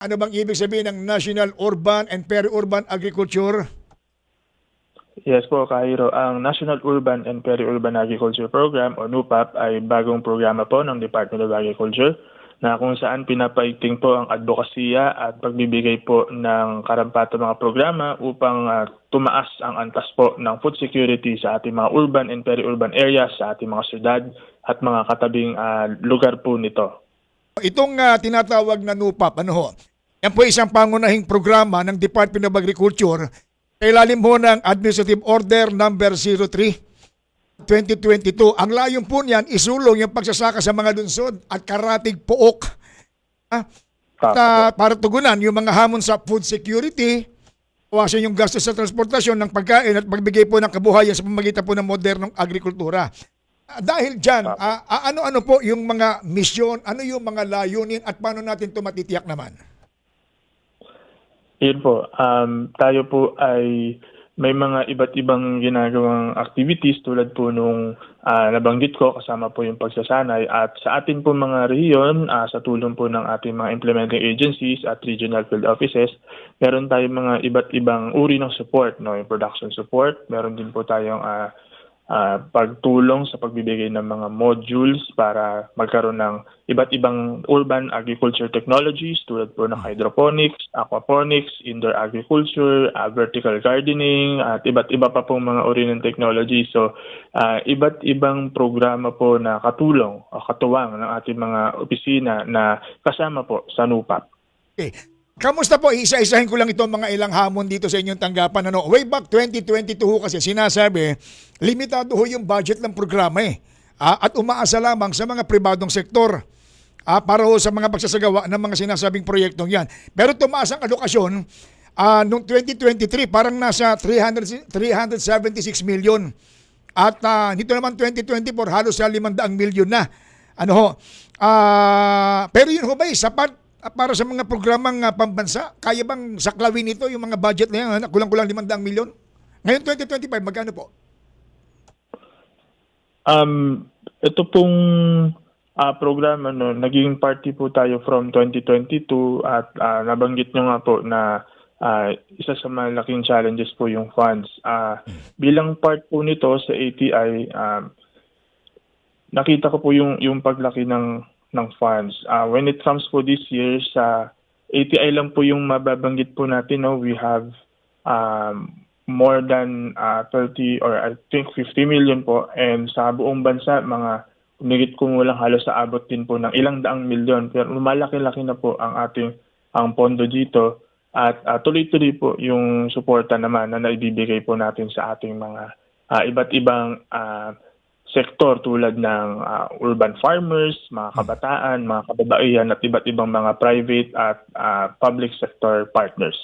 Ano bang ibig sabihin ng National Urban and Peri-Urban Agriculture? Yes po, Cairo. Ang National Urban and Peri-Urban Agriculture Program o NUPAP ay bagong programa po ng Department of Agriculture na kung saan pinapaiting po ang advokasya at pagbibigay po ng karampatang mga programa upang ah, tumaas ang antas po ng food security sa ating mga urban and peri-urban areas, sa ating mga syudad at mga katabing ah, lugar po nito. Itong ah, tinatawag na NUPAP, ano ho? Yan po isang pangunahing programa ng Department of Agriculture sa ilalim ho ng Administrative Order number 03 2022. Ang layong po niyan, isulong yung pagsasaka sa mga lunsod at karatig pook. Ah, Tama ta- para tugunan yung mga hamon sa food security, bawasan yung gastos sa transportasyon ng pagkain at pagbigay po ng kabuhayan sa pamagitan po ng modernong agrikultura. Ah, dahil dyan, ah, ano-ano po yung mga misyon, ano yung mga layunin at paano natin ito matitiyak naman? Yun po. Um, tayo po ay may mga iba't ibang ginagawang activities tulad po nung ah, nabanggit ko kasama po yung pagsasanay at sa atin po mga rehiyon ah, sa tulong po ng ating mga implementing agencies at regional field offices meron tayong mga iba't ibang uri ng support no yung production support meron din po tayong ah, ah, pagtulong sa pagbibigay ng mga modules para magkaroon ng iba't ibang urban agriculture technologies tulad po ng hydroponics, aquaponics, indoor agriculture, ah, vertical gardening, at iba't iba pa pong mga uri ng technology. So, ah, iba't ibang programa po na katulong o katuwang ng ating mga opisina na kasama po sa NUPAP. Okay. Kamusta po? Isa-isahin ko lang itong mga ilang hamon dito sa inyong tanggapan. Ano? Way back 2022 ho kasi sinasabi, limitado ho yung budget ng programa eh. Ah, at umaasa lamang sa mga pribadong sektor ah, para ho sa mga pagsasagawa ng mga sinasabing proyektong yan. Pero tumaas ang alokasyon ah, noong 2023 parang nasa 300, 376 million. At ah, nito naman 2024 halos sa 500 milyon na. Ano ho? Ah, pero yun ho ba eh, sapat ah, para sa mga programang ah, pambansa? Kaya bang saklawin ito yung mga budget na yan? Kulang-kulang 500 milyon? Ngayon 2025, magkano po? Um, ito pong ah, programa, no, naging party po tayo from 2022 at ah, nabanggit nyo nga po na ah, isa sa malaking challenges po yung funds. Ah, bilang part po nito sa ATI, um, nakita ko po yung, yung paglaki ng, ng funds. Ah, when it comes po this year, sa ATI lang po yung mababanggit po natin, no, we have um, more than uh, 30 or I think 50 million po. And sa buong bansa mga umigit kumulang halos sa abot din po ng ilang daang milyon. Pero lumalaki-laki na po ang ating ang pondo dito. At uh, tuloy-tuloy po yung suporta naman na naibibigay po natin sa ating mga uh, iba't ibang uh, sektor tulad ng uh, urban farmers, mga kabataan, mga kababaihan at iba't ibang mga private at uh, public sector partners.